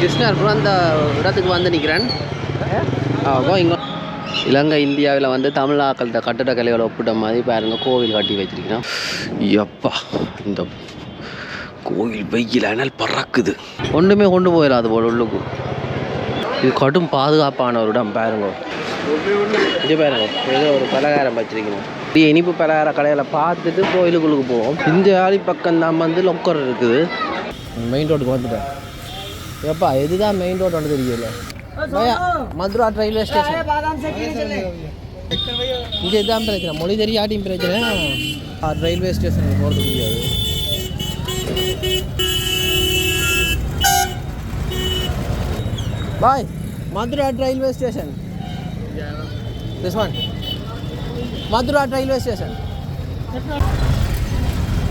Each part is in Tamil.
கிருஷ்ணர் அந்த இடத்துக்கு வந்து நிற்கிறேன் இங்கே இலங்கை இந்தியாவில் வந்து தமிழாக்கள்கிட்ட கட்டடக்கலையோட ஒப்பிட்ட மாதிரி பாருங்க கோவில் கட்டி வச்சிருக்கிறோம். எப்பா இந்த கோவில் வெயில் அனல் பறக்குது. ஒன்றுமே கொண்டு போயிடாது போல உள்ளுக்கு. இது கடும் பாதுகாப்பான ஒரு இடம் பாருங்க. இங்கே பாருங்க ஏதோ ஒரு பலகாரம் வச்சிருக்கணும் இப்படி இனிப்பு பலகார கடையில் பார்த்துட்டு கோயிலுக்குள்ளுக்கு போவோம். இந்த ஆளி பக்கம் தான் வந்து லொக்கர் இருக்குது. மெயின் ரோடுக்கு வந்துட்டேன். ஏப்பா எதுதான் மெயின் ரோடு வந்து தெரியல மதுரா ரயில்வே ஸ்டேஷன் இங்கே இதுதான் பிரச்சனை. மொழி தெரியாட்டியும் பிரச்சனை. ரயில்வே ஸ்டேஷனுக்கு போகிறது முடியாது பாய் Mathura railway station this one Mathura railway station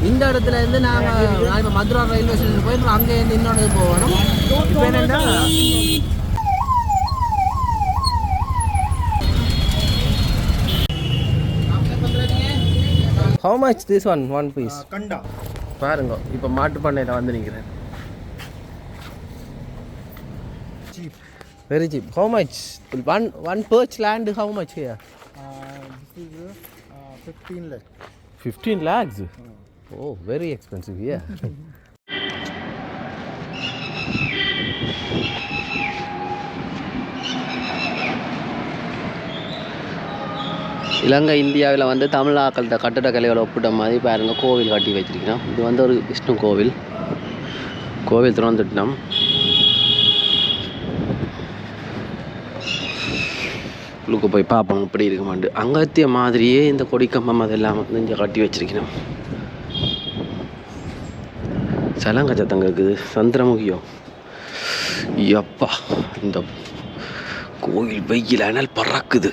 இந்த இடத்துல இருந்து நாங்கள் இப்போ மதுரா ரயில்வே ஸ்டேஷன் போயிட்டு அங்கே இருந்து இன்னொன்று போகணும். இப்போ என்னென்னா how much this one one piece கண்டா. பாருங்க இப்போ மாட்டு பண்ணையில் வந்து நிற்கிறேன் cheap. Very cheap how much one one perch land how much here this is 15 lakh. Fifteen lakhs oh very expensive here Ilangai இந்தியாவில் வந்து தமிழாக்கள்கிட்ட கட்டடக்கலைகளை ஒப்பிட்ட மாதிரி பாருங்கள் கோவில் கட்டி வச்சிருக்கிறோம் இது வந்து ஒரு விஷ்ணு கோவில். கோவில் திறந்துட்டோம். உள்ளுக்கு போய் பார்ப்போம் இப்படி இருக்குமாண்டு அங்கத்திய மாதிரியே இந்த கொடிக்கம்பம் அதெல்லாம் வந்து இங்கே கட்டி வச்சிருக்கிறோம். சலங்க சத்தங்க இருக்குது சந்திரமுகியம் எப்பா இந்த கோயில் வெயில் அனல் பறக்குது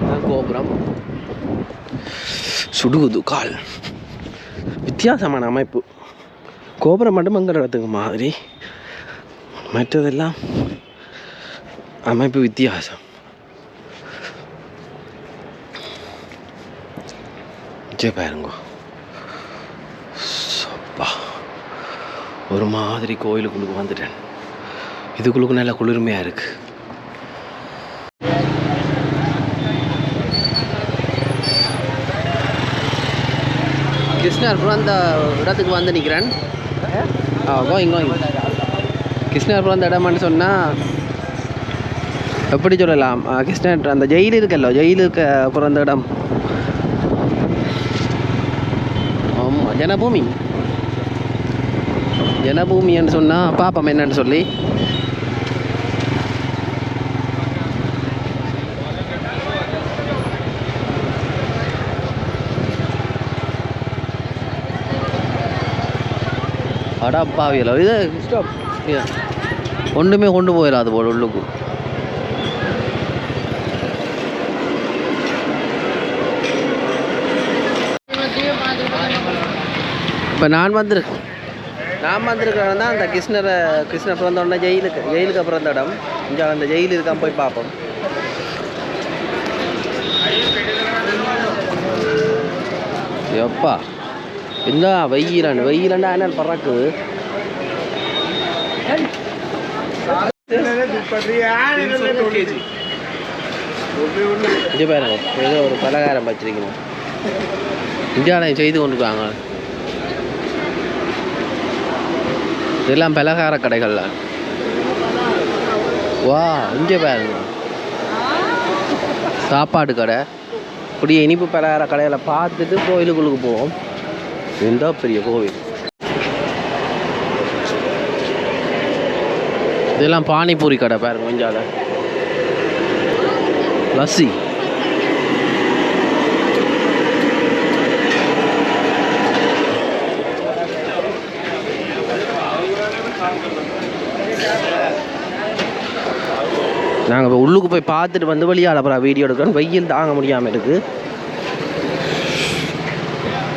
இதான் கோபுரம் சுடுகுது கால். வித்தியாசமான அமைப்பு. கோபுரம் மட்டும் மங்கிற இடத்துக்கு மாதிரி. மற்றதெல்லாம் அமைப்பு வித்தியாசம். சே பாருங்க. சப்பா. ஒரு மாதிரி கோயிலுக்குள்ளுக்கு வந்துட்டேன். இதுக்குள்ளுக்கு நல்லா குளிர்மையாக இருக்குது கிருஷ்ணர் அந்த இடத்துக்கு வந்து நிற்கிறேன் ஆ கோயிங் கோயிங் கிருஷ்ணர் அந்த இடம்னு சொன்னால் எப்படி சொல்லலாம்? கிருஷ்ணா கிருஷ்ணர் அந்த ஜெயில் இருக்கல்லோ அப்புறம் பிறந்த இடம். ஆமாம் ஜனபூமி. ஜனபூமின்னு சொன்னால் பாப்பம் என்னன்னு சொல்லி. அடாப்பாவியலோ இது ஸ்டாப் ஒன்றுமே கொண்டு போயிடாது போல் உள்ளுக்கு. இப்போ நான் வந்திருக்கேன். நான் வந்திருக்கிறேன் தான் அந்த கிருஷ்ணரை கிருஷ்ணர் பிறந்த உடனே ஜெயிலுக்கு ஜெயிலுக்கு பிறந்த இடம். இங்கே அந்த ஜெயில் இருக்கான் போய் பார்ப்போம். எப்பா? என்ன வெயிலன் வெயிலாண்டா என்ன பறக்குது இது பாருங்க ஏதோ ஒரு பலகாரம் வச்சிருக்கணும் இந்தியாவில் செய்து கொண்டிருக்காங்க. இதெல்லாம் பலகார கடைகள்ல. வா இங்கே பாருங்க. சாப்பாடு கடை. இப்படி இனிப்பு பலகார கடையில் பார்த்துட்டு கோயிலுக்குள்ளுக்கு போவோம். எந்த பெரிய கோவில். இதெல்லாம் பானிபூரி கடை பாருங்க கொஞ்சால லஸ்ஸி. நாங்கள் இப்போ உள்ளுக்கு போய் பார்த்துட்டு வந்து வழியால் அப்புறம் வீடியோ எடுக்கிறோம் வெயில் தாங்க முடியாமல் இருக்கு.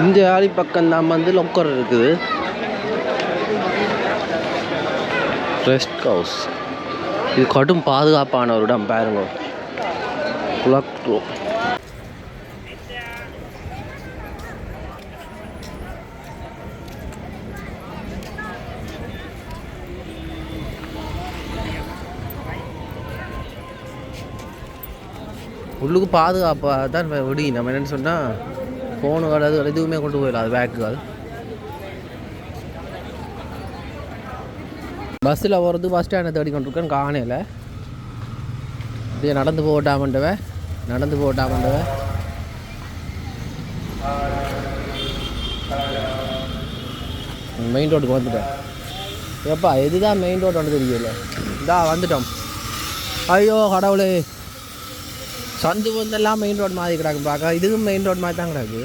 இந்த ஆளி பக்கம் தான் வந்து லொக்கர் இருக்குது. ரெஸ்ட் ஹவுஸ் இது கடும் பாதுகாப்பான ஒரு இடம் பாருங்க உள்ளுக்கு பாதுகாப்பாக தான் விடி நம்ம என்னென்னு சொன்னால் ஃபோனுகள் அது எதுவுமே கொண்டு போயிடலாம் அது பேக்குகள் பஸ்ஸில் போகிறது பஸ் ஸ்டாண்டை தேடி கொண்டிருக்கேன் காணையில் இதே நடந்து போட்டாமண்டவ நடந்து போட்டாமண்டவ மெயின் ரோடுக்கு வந்துட்டேன். ஏப்பா இதுதான் மெயின் ரோடு வந்து தெரியல. இதா வந்துட்டோம். ஐயோ கடவுளே. சந்து வந்தெல்லாம் மெயின் ரோடு மாதிரி கிடக்கு பார்க்க இதுவும் மெயின் ரோடு மாதிரி தான் கிடக்கு.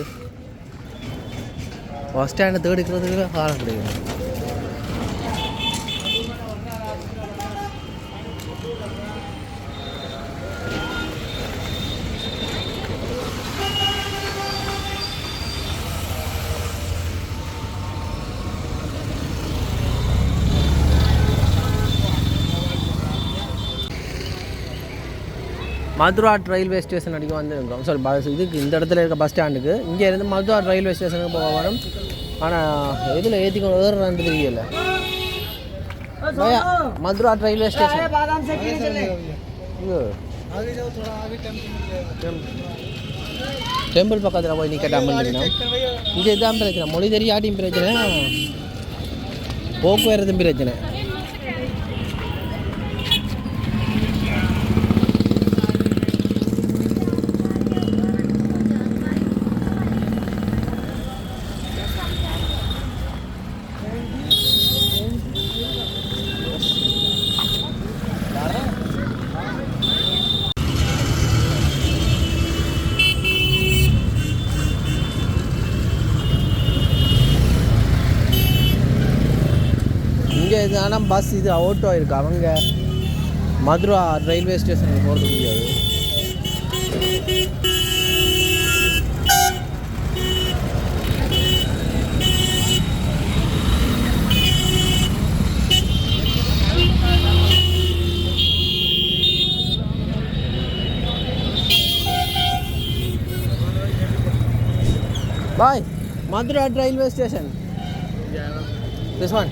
பஸ் ஸ்டாண்டை தேடிக்கிறதுக்கு காலம் கிடையாது. மதுராட் ரயில்வே ஸ்டேஷன் வரைக்கும் வந்துருக்கிறோம். சாரி பஸ் இதுக்கு இந்த இடத்துல இருக்க பஸ் ஸ்டாண்டுக்கு இங்கேருந்து மதுரா ரயில்வே ஸ்டேஷனுக்கு போக வரும். ஆனால் எதில் ஏற்றிக்கணும் ஏறுறது தெரியல. மதுராட் ரயில்வே ஸ்டேஷன். டெம்பிள் பக்கத்தில் போய் நிற்கட்டாமல் இங்கே தான் பிரச்சனை. மொழி தெரியாட்டியும் பிரச்சனை. போக்குவரத்தும் பிரச்சனை. இங்கே இது ஆனால் பஸ் இது ஆட்டோ இருக்கு? அவங்க மதுரா ரயில்வே ஸ்டேஷனுக்கு போகிறது முடியாது. பாய் Mathura railway station this one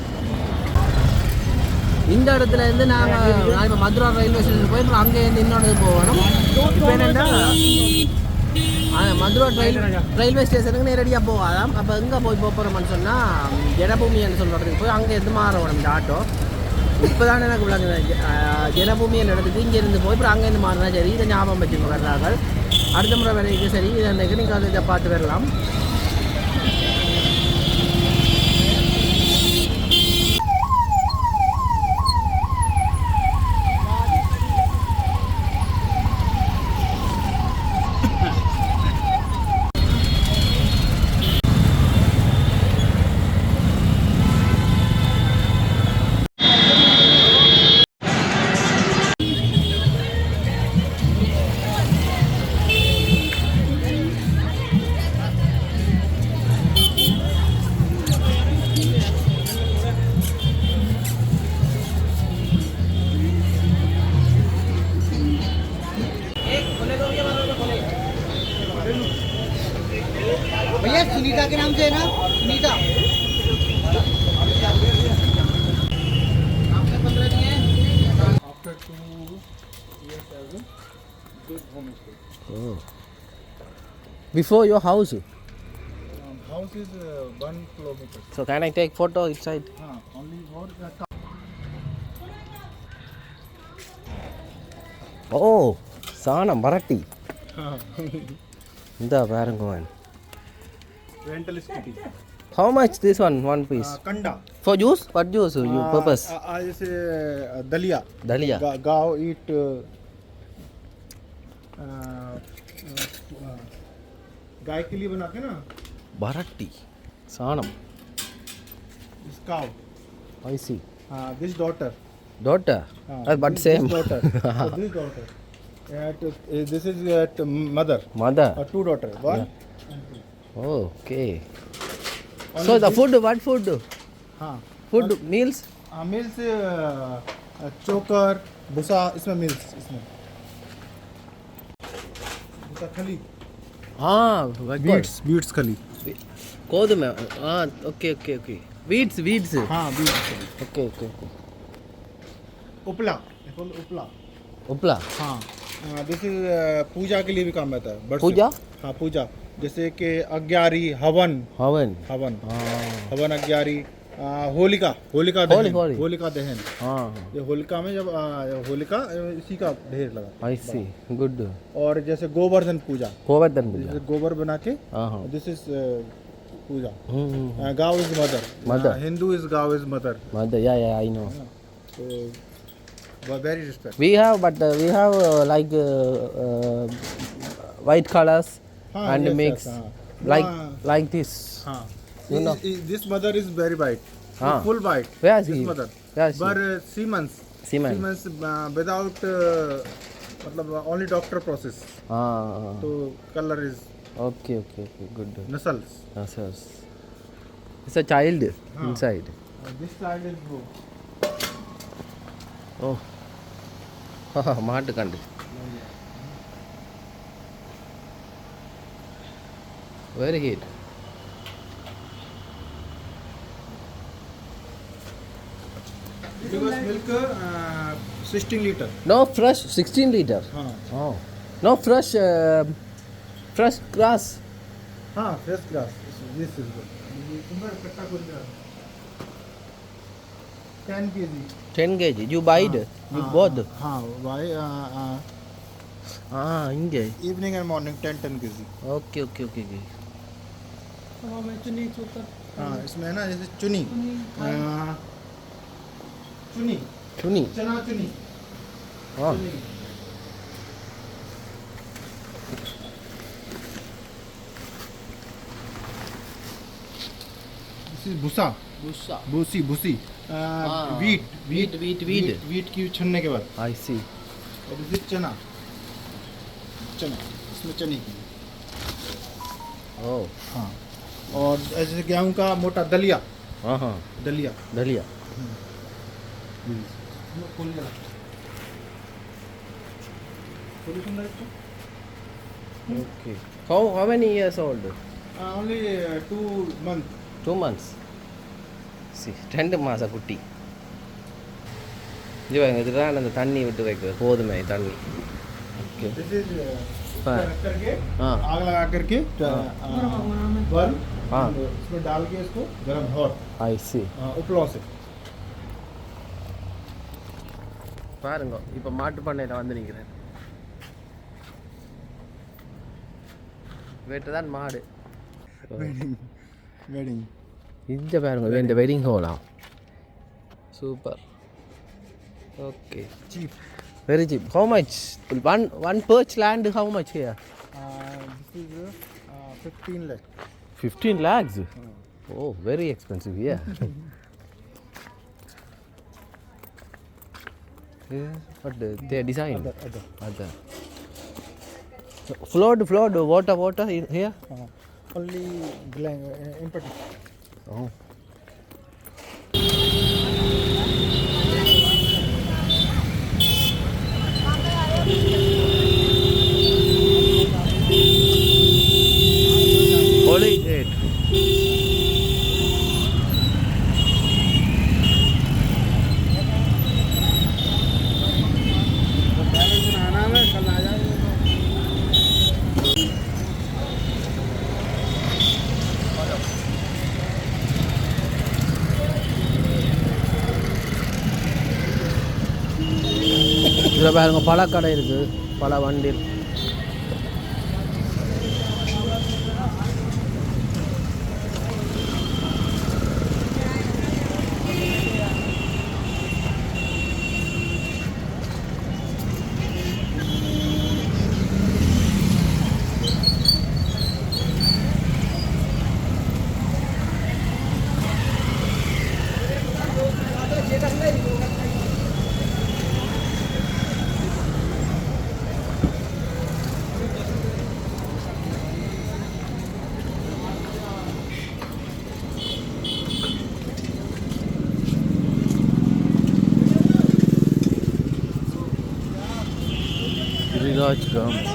இந்த இடத்துல இருந்து நாங்கள் நான் இப்போ மதுரா ரயில்வே ஸ்டேஷன் போய் அங்கே இருந்து இன்னொன்று போகணும். இப்போ என்னென்னா மதுரா ரயில் ரயில்வே ஸ்டேஷனுக்கு நேரடியாக போகாதாம். அப்போ எங்கே போய் போகிறோம்னு சொன்னால் ஜனபூமின்னு சொல்கிற இடத்துக்கு போய் அங்கே இருந்து மாறணும் இந்த ஆட்டோ. இப்போ தானே எனக்கு விளங்குது. ஜனபூமி என்ற இடத்துக்கு இங்கேருந்து போய் அப்புறம் அங்கேருந்து மாறினா சரி இதை ஞாபகம் வச்சுக்கோங்க வர்றார்கள். அடுத்த முறை வேலைக்கு சரி இதை நீங்கள் அதை பார்த்து வரலாம். చేయనా నీటా after two years I good home stay before your house house is uh, one kilometer. So can I take photo inside? Uh, only for the oh சாணம் மரட்டி இந்த பாருங்க rental scooty. How much this one? One piece. Uh, kanda. For juice? What juice Uh, you purpose? Uh, uh, जैसे uh, dalia. Dalia. गा, गाव eat. Uh, uh, गाय के लिए बनाते ना. भरट्टी. सानम. This cow. I see. Uh, this daughter. Daughter. Uh, but this, same. This daughter. so this daughter. At, uh, this is at mother. Mother. Uh, two Okay. So the food, what food? हाँ Food, meals? uh, meals uh, चोकर भूसा इसमें मिल्स इसमें भूसा खली Ah, what बीट्स बीट्स खली கோதுமை ஆ okay okay okay wheats wheats हाँ बीट्स खली ஓகே ஓகே ஓகே उपला बोल उपला உப்லா हाँ दिस इज पूजा के लिए भी काम आता है बरसों। पूजा? हाँ पूजा। जैसे कि अग्यारी हवन। हवन। हवन। हवन अग्यारी होलिका। होलिका दहन। होलिका दहन। ये होलिका में जब होलिका इसी का ढेर लगा आई सी गुड और जैसे गोवर्धन पूजा। गोवर्धन पूजा। गोबर बना के this is uh, puja. Cow is mother mother Hindu is cow is mother mother yeah yeah I know very respect we have but we have like uh, colours हाँ, and yes, makes yes, हाँ. like हाँ. like this. हाँ. You know. This mother is very white. हाँ. Full white. Where is this he? mother? Where is But uh, three months. Three months. Three months uh, without uh, मतलब ओनली डॉक्टर प्रोसेस हाँ तो colour is okay okay okay good नसल्स नसल्स it's a child inside this child is blue oh हाँ हाँ मार्ट कंडी very heat because milk uh, 16 liter no fresh 16 liter हाँ oh no fresh uh, fresh grass हाँ fresh grass this is good तुम्हारे कट्टा खोल दिया 10 kg 10 kg you buy you both हाँ why uh, uh, ah inge evening and morning 10 10 kg okay okay okay okay हाँ इसमें है ना जैसे चुनी। चुनी चना। चुनी? oh चुनी। This is भूसा। भूसी। भूसी हाँ, wheat wheat wheat wheat wheat. की छनने के बाद। I see और इज़ चना। चना इसमें चने की। Oh हाँ। और जैसे गेहूं का मोटा दलिया हाँ हाँ दलिया दलिया okay how how many years old only two month two months see ரெண்டு மாச குட்டி இது பாருங்க இதுதான் அந்த தண்ணி விட்டு வைக்கிறது கோதுமை தண்ணி ஓகே दिस इज हाँ। करके हाँ आग लगा करके बर्न हाँ। इसमें डाल के इसको गरम हॉट ஐ சி उपलाव से பாருங்க இப்போ மாட்டு பண்ணையில் வந்து நிற்கிறேன் வெட்டு தான் மாடு वेडिंग वेडिंग இந்த பாருங்க இந்த wedding ஹோலாம் super okay cheap very cheap how much one one birch land how much here this is 15 lakhs? Oh, very expensive, yeah. yeah but uh, they design. Other, other. other. Flood, flood, water, water in here? Uh, only glang, uh. Oh. பாருங்கள் பாருங்க பழக்கடை இருக்குது பல வண்டி Nós.